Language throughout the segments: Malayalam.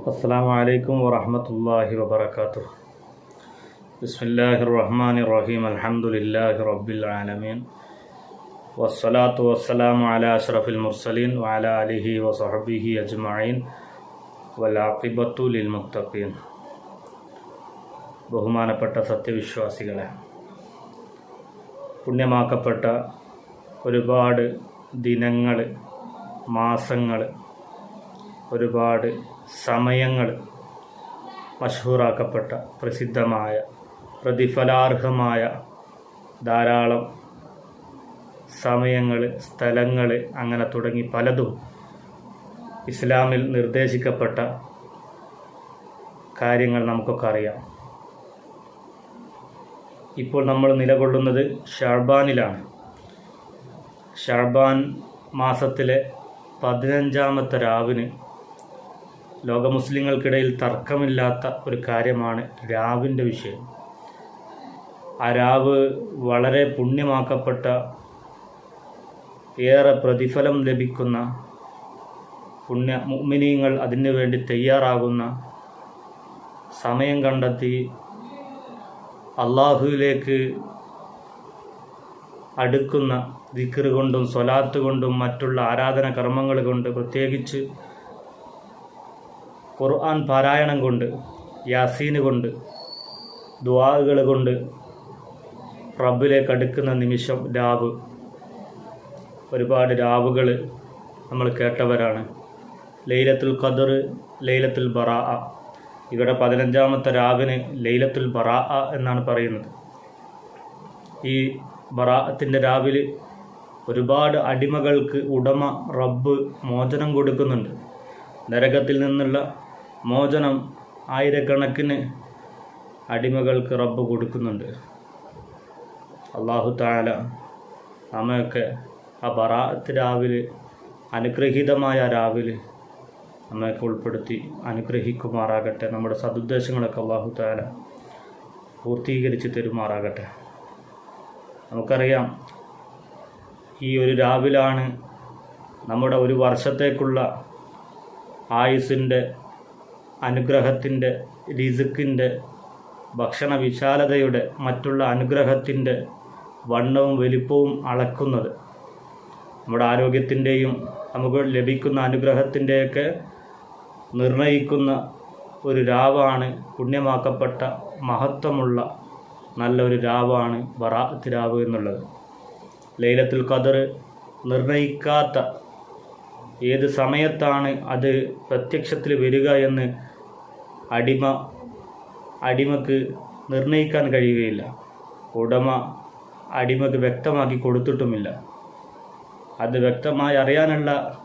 السلام عليكم ورحمة الله وبركاته بسم الله الرحمن الرحيم الحمد لله رب العالمين والصلاة والسلام على أشرف المرسلين وعلى آله وصحبه أجمعين والعاقبة للمتقين ബഹുമാനപ്പെട്ട സത്യവിശ്വാസികളെ പുണ്യമാക്കപ്പെട്ട ഒരുപാട് ദിനങ്ങൾ മാസങ്ങൾ ഒരുപാട് സമയങ്ങൾ മഷഹൂറാക്കപ്പെട്ട പ്രസിദ്ധമായ പ്രതിഫലാർഹമായ ധാരാളം സമയങ്ങൾ സ്ഥലങ്ങൾ അങ്ങനെ തുടങ്ങി പലതും ഇസ്ലാമിൽ നിർദ്ദേശിക്കപ്പെട്ട കാര്യങ്ങൾ നമുക്കൊക്കെ അറിയാം. ഇപ്പോൾ നമ്മൾ നിലകൊള്ളുന്നത് ഷർബാനിലാണ്. ഷർബാൻ മാസത്തിലെ പതിനഞ്ചാമത്തെ രാവിന് ലോക മുസ്ലിങ്ങൾക്കിടയിൽ തർക്കമില്ലാത്ത ഒരു കാര്യമാണ് രാവിന്റെ വിഷയം. ആ രാവ് വളരെ പുണ്യമാക്കപ്പെട്ട ഏറെ പ്രതിഫലം ലഭിക്കുന്ന പുണ്യ മുഅ്മിനീങ്ങൾ അതിനു വേണ്ടി തയ്യാറാകുന്ന സമയം കണ്ടെത്തി അള്ളാഹുവിലേക്ക് അടുക്കുന്ന ദിക്കറ് കൊണ്ടും സ്വലാത്ത് കൊണ്ടും മറ്റുള്ള ആരാധന കർമ്മങ്ങൾ കൊണ്ട് പ്രത്യേകിച്ച് ഖുർആൻ പാരായണം കൊണ്ട് യാസീന് കൊണ്ട് ദ്വാകൾ കൊണ്ട് റബ്ബിലേക്ക് അടുക്കുന്ന നിമിഷം രാവ് ഒരുപാട് രാവുകൾ നമ്മൾ കേട്ടവരാണ്. ലൈലത്തുൽ ഖദർ ലൈലത്തുൽ ബറാ ഇവിടെ പതിനഞ്ചാമത്തെ രാവിന് ലൈലത്തുൽ ബറാ എന്നാണ് പറയുന്നത്. ഈ ബറാഅത്തിന്റെ രാവിൽ ഒരുപാട് അടിമകൾക്ക് ഉടമ റബ്ബ് മോചനം കൊടുക്കുന്നുണ്ട്. നരകത്തിൽ നിന്നുള്ള മോചനം ആയിരക്കണക്കിന് അടിമകൾക്ക് റബ്ബ് കൊടുക്കുന്നുണ്ട്. അള്ളാഹു താല നമ്മയൊക്കെ ആ ബറാത്ത് രാവിലെ അനുഗ്രഹീതമായ രാവിലെ നമ്മയൊക്കെ ഉൾപ്പെടുത്തി അനുഗ്രഹിക്കുമാറാകട്ടെ. നമ്മുടെ സതുദ്ദേശങ്ങളൊക്കെ അള്ളാഹു താല പൂർത്തീകരിച്ച് തരുമാറാകട്ടെ. നമുക്കറിയാം ഈ ഒരു രാവിലാണ് നമ്മുടെ ഒരു വർഷത്തേക്കുള്ള ആയുസിന്റെ അനുഗ്രഹത്തിന്റെ രിസുക്കിന്റെ ഭക്ഷണ വിശാലതയുടെ മറ്റുള്ള അനുഗ്രഹത്തിന്റെ വണ്ണവും വലിപ്പവും അളക്കുന്നത്. നമ്മുടെ ആരോഗ്യത്തിന്റെയും നമുക്ക് ലഭിക്കുന്ന അനുഗ്രഹത്തിന്റെയൊക്കെ നിർണയിക്കുന്ന ഒരു രാവാണ് പുണ്യമാക്കപ്പെട്ട മഹത്വമുള്ള നല്ലൊരു രാവാണ് ബറാത്ത് രാവ് എന്നുള്ളത്. ലൈലത്തുൽ ഖദർ നിർണയിക്കാത്ത ഏത് സമയത്താണ് അത് പ്രത്യക്ഷത്തിൽ വരിക എന്ന് അടിമ അടിമക്ക് നിർണയിക്കാൻ കഴിയുകയില്ല. ഉടമ അടിമക്ക് വ്യക്തമാക്കി കൊടുത്തിട്ടുമില്ല. അത് വ്യക്തമായി അറിയാനുള്ള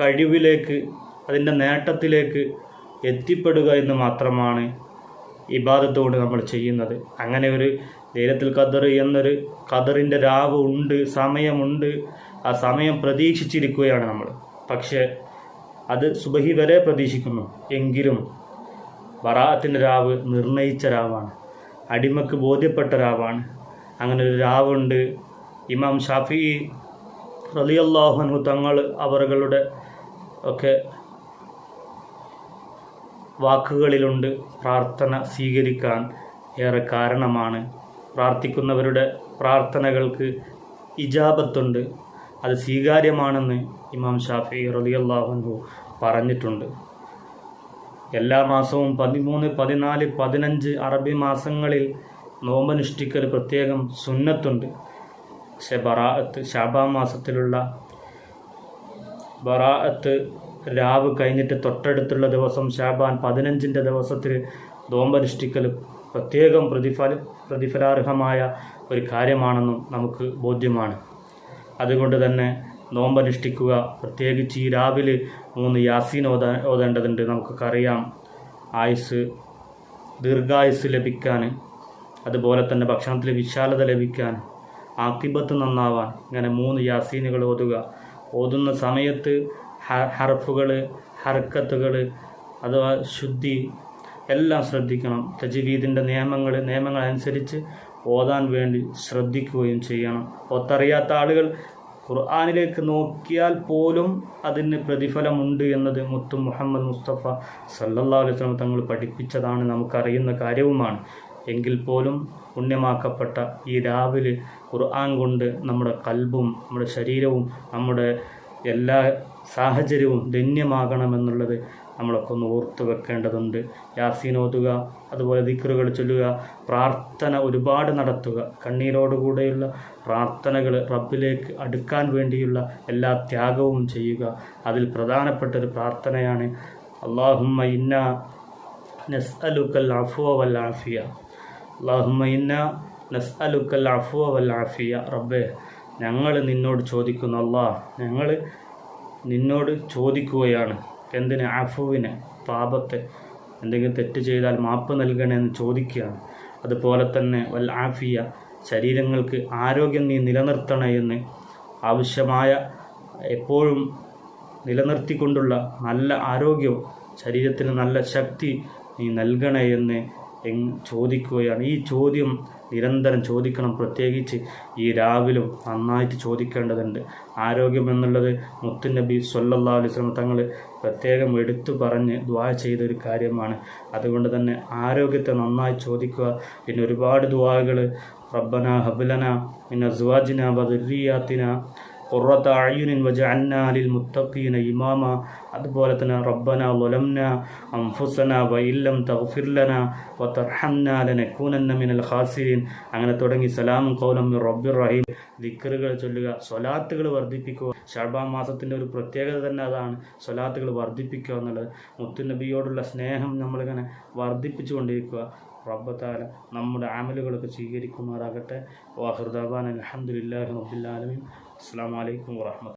കഴിവിലേക്ക് അതിന്റെ നേട്ടത്തിലേക്ക് എത്തിപ്പെടുക എന്ന് മാത്രമാണ് ഇബാദത്തോട് നമ്മൾ ചെയ്യുന്നത്. അങ്ങനെ ഒരു ലൈലത്തുൽ ഖദർ എന്നൊരു ഖദറിന്റെ രാവ് ഉണ്ട് സമയമുണ്ട്. ആ സമയം പ്രതീക്ഷിച്ചിരിക്കുകയാണ് നമ്മൾ. പക്ഷേ അത് സുബഹി വരെ പ്രതീക്ഷിക്കുന്നു. എങ്കിലും ബറാഅത്തിന്റെ രാവ് നിർണയിച്ച രാവാണ്. അടിമക്ക് ബോധ്യപ്പെട്ട രാവാണ്. അങ്ങനെ ഒരു രാവുണ്ട്. ഇമാം ഷാഫി റലിയല്ലാഹുനു തങ്ങൾ അവറുകളുടെ ഒക്കെ വാക്കുകളിലുണ്ട്. പ്രാർത്ഥന സ്വീകരിക്കാൻ ഏറെ കാരണമാണ്. പ്രാർത്ഥിക്കുന്നവരുടെ പ്രാർത്ഥനകൾക്ക് ഇജാബത്തുണ്ട്. അത് സ്വീകാര്യമാണെന്ന് ഇമാം ഷാഫി റലിയല്ലാഹുൻഹു പറഞ്ഞിട്ടുണ്ട്. എല്ലാ മാസവും പതിമൂന്ന് പതിനാല് പതിനഞ്ച് അറബി മാസങ്ങളിൽ നോമ്പനുഷ്ഠിക്കൽ പ്രത്യേകം സുന്നത്തുണ്ട്. പക്ഷെ ബറാഅത്ത് ഷാബാ മാസത്തിലുള്ള ബറാഅത്ത് രാവ് കഴിഞ്ഞിട്ട് തൊട്ടടുത്തുള്ള ദിവസം ഷാബാൻ പതിനഞ്ചിന്റെ ദിവസത്തിൽ നോമ്പനുഷ്ഠിക്കൽ പ്രത്യേകം പ്രതിഫല പ്രതിഫലാർഹമായ ഒരു കാര്യമാണെന്നും നമുക്ക് ബോധ്യമാണ്. അതുകൊണ്ട് തന്നെ നോമ്പനുഷ്ഠിക്കുക. പ്രത്യേകിച്ച് ഈ രാവിലെ മൂന്ന് യാസീൻ ഓതാ ഓതേണ്ടതുണ്ട്. നമുക്കൊക്കെ അറിയാം ആയുസ് ദീർഘായുസ് ലഭിക്കാൻ അതുപോലെ തന്നെ ഭക്ഷണത്തിൽ വിശാലത ലഭിക്കാൻ ആക്കിബത്ത് നന്നാവാൻ ഇങ്ങനെ മൂന്ന് യാസീനുകൾ ഓതുക. ഓതുന്ന സമയത്ത് ഹർഫുകൾ ഹർക്കത്തുകൾ അഥവാ ശുദ്ധി എല്ലാം ശ്രദ്ധിക്കണം. തജ്വീദിന്റെ നിയമങ്ങൾ അനുസരിച്ച് ഓതാൻ വേണ്ടി ശ്രദ്ധിക്കുകയും ചെയ്യണം. ഒത്തറിയാത്ത ആളുകൾ ഖുർആാനിലേക്ക് നോക്കിയാൽ പോലും അതിന് പ്രതിഫലമുണ്ട് എന്നത് മുത്തു മുഹമ്മദ് മുസ്തഫ സല്ലല്ലാഹു അലൈഹി സ്വലം തങ്ങൾ പഠിപ്പിച്ചതാണ് നമുക്കറിയുന്ന കാര്യവുമാണ്. എങ്കിൽ പോലും പുണ്യമാക്കപ്പെട്ട ഈ രാവിലെ ഖുർആൻ കൊണ്ട് നമ്മുടെ കൽബും നമ്മുടെ ശരീരവും നമ്മുടെ എല്ലാ സാഹചര്യവും ധന്യമാകണമെന്നുള്ളത് നമ്മളൊക്കെ ഒന്ന് ഓർത്തു വെക്കേണ്ടതുണ്ട്. യാസീൻ ഓതുക അതുപോലെ ദിക്കറുകൾ ചൊല്ലുക പ്രാർത്ഥന ഒരുപാട് നടത്തുക. കണ്ണീരോടുകൂടെയുള്ള പ്രാർത്ഥനകൾ റബ്ബിലേക്ക് അടുക്കാൻ വേണ്ടിയുള്ള എല്ലാ ത്യാഗവും ചെയ്യുക. അതിൽ പ്രധാനപ്പെട്ട ഒരു പ്രാർത്ഥനയാണ് അള്ളാഹുമ്മ ഇന്ന നസ്അലുക്കൽ അഫുവ വൽ ആഫിയ. അള്ളാഹുമ്മ ഇന്ന നസ്അലുക്കൽ അഫുവ വൽ ആഫിയ. റബ്ബേ ഞങ്ങൾ നിന്നോട് ചോദിക്കുന്നു അള്ളാഹ് ഞങ്ങൾ നിന്നോട് ചോദിക്കുകയാണ്. എന്തിന് അഫുവിന് പാപത്തെ എന്തെങ്കിലും തെറ്റ് ചെയ്താൽ മാപ്പ് നൽകണേ എന്ന് ചോദിക്കുകയാണ്. അതുപോലെ തന്നെ വൽ ആഫിയ ശരീരങ്ങൾക്ക് ആരോഗ്യം നീ നിലനിർത്തണേ എന്ന് ആവശ്യമായ എപ്പോഴും നിലനിർത്തിക്കൊണ്ടുള്ള നല്ല ആരോഗ്യവും ശരീരത്തിന് നല്ല ശക്തി നീ നൽകണേ എന്ന് ചോദിക്കുകയാണ്. ഈ ചോദ്യം നിരന്തരം ചോദിക്കണം പ്രത്യേകിച്ച് ഈ രാവിലും നന്നായിട്ട് ചോദിക്കേണ്ടതുണ്ട്. ആരോഗ്യം എന്നുള്ളത് മുത്തു നബി അലൈഹി വസല്ലം തങ്ങൾ പ്രത്യേകം എടുത്തു പറഞ്ഞ് ദ്വാ ചെയ്തൊരു കാര്യമാണ്. അതുകൊണ്ട് തന്നെ ആരോഗ്യത്തെ നന്നായി ചോദിക്കുക. പിന്നെ ഒരുപാട് ദ്വാകൾ റബ്ബന ഹബുലന പിന്നെ അസ്വാജിന വദുരിയാത്തിന ഖുറത്ത അയ്യുനിൻ وجعلنا للمتقين മുത്തഖീന ഇമാമ. അതുപോലെ തന്നെ أنفسنا وإن لم വഇല്ലം لنا وترحمنا لنكونن മിനൽ ഖാസിരീൻ. അങ്ങനെ തുടങ്ങി സലാമും കൗലം റബ്ബിർ റഹീം. ദിക്കറുകൾ ചൊല്ലുക സ്വലാത്തുകൾ വർദ്ധിപ്പിക്കുക. ഷർബാ മാസത്തിന്റെ ഒരു പ്രത്യേകത തന്നെ അതാണ് സ്വലാത്തുകൾ വർദ്ധിപ്പിക്കുക എന്നുള്ളത്. മുത്തുനബിയോടുള്ള സ്നേഹം നമ്മളിങ്ങനെ വർദ്ധിപ്പിച്ചു കൊണ്ടിരിക്കുക റബ്ബത്താല നമ്മുടെ ആമലുകളൊക്കെ സ്വീകരിക്കുമാറാകട്ടെ. വാഹൃദാബാൻ അലഹമുല്ലാഹി റബ്ബുലാലമീൻ السلام عليكم ورحمة